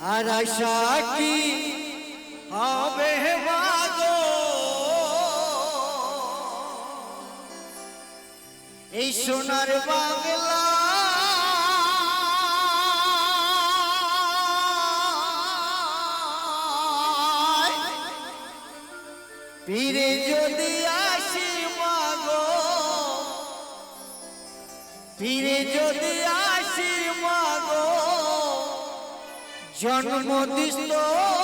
আর আশা কি হবে মাগো? এই সোনার বাংলা ফিরে যদি আসি মাগো ফিরে যদি আসি মাগো জন্ম দিস্তর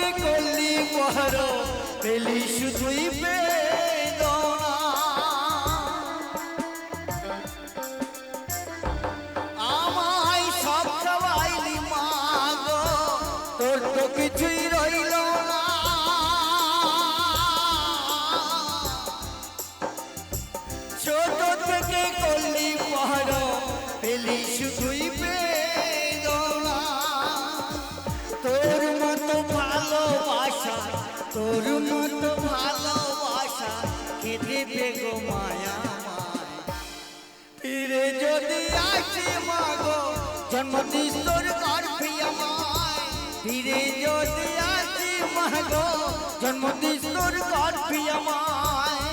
থেকে করলি বড় পেলি শুধুই বেদনা। আমায় সব খাওয়াইলি মাগো তোর তো কিছুই রইল না। ছোট থেকে করলি পহর পেলি শুধুই তোর মতো ভালোবাসা কে দেবে গো মায়া। ফিরে যদি আসি মাগো, জন্মদিন তোর কর প্রিয়মায় ফিরে যদি আসি মাগো, জন্মদিন তোর কর প্রিয়মায়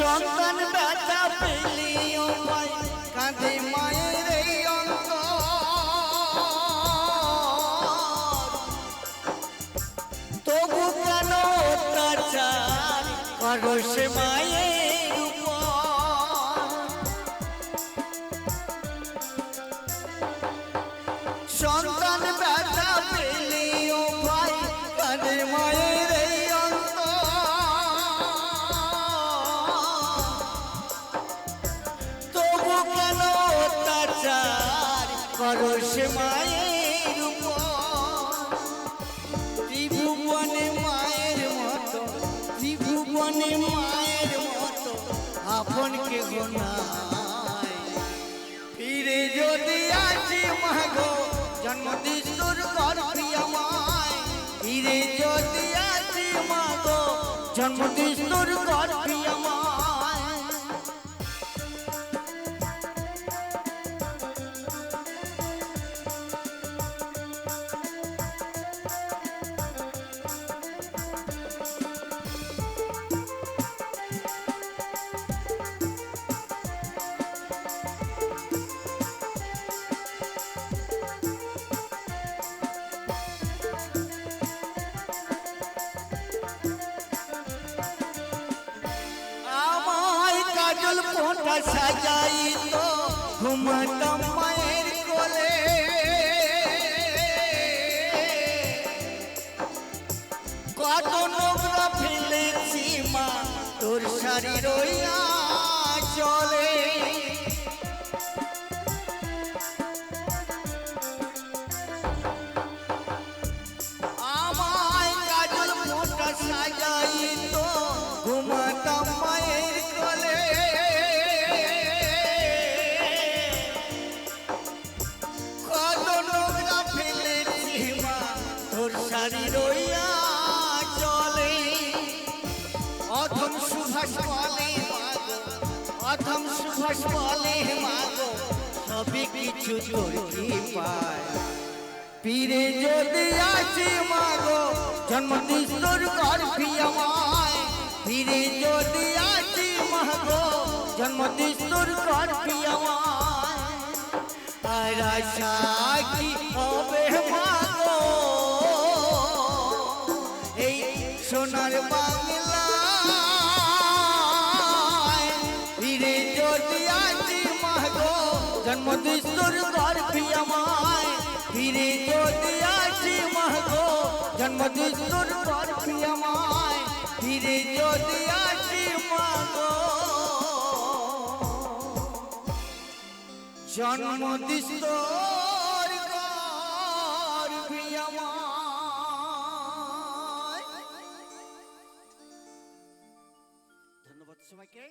সন্তান ব্যথা পেলিও ভাই কাঁদে মায়ের এই অন্তর। তবু কেন অত্যাচার করো অত্যাচার মায়ের ত্রিভুবনে মায়ের মতো, ত্রিভুবনে মায়ের মতো আপন কে গোনায়। ফিরে যদি আসি মাগো জন্মদিন তোর কর প্রিয়মায় ফিরে যদি আসি মাগো জন্মদিন তোর কর প্রিয়মায় মোটা সাজাই তো ঘুমাতাম মায়ের কোলে। কত নোংরা ফেলেছি মা তোর শাড়ি রইয়া চলে সুভাষ বলে মাগো অথম সুভাষ বলে মাগো সবই কিছু তোর পায়। পীরে যদি আসে মাগো জন্মদিন তোর করবি আমায়। পীরে যদি আসে মাগো জন্মদিন তোর করবি আমায়। আর কি হবে মাগো? এই সোনার জন্মদিন তোর করবি আমায় ফিরে যদি আসি মাগো জন্মদিন তোর করবি আমায় ফিরে যদি আসি মাগো। করবি ধন্যবাদ সবাইকে।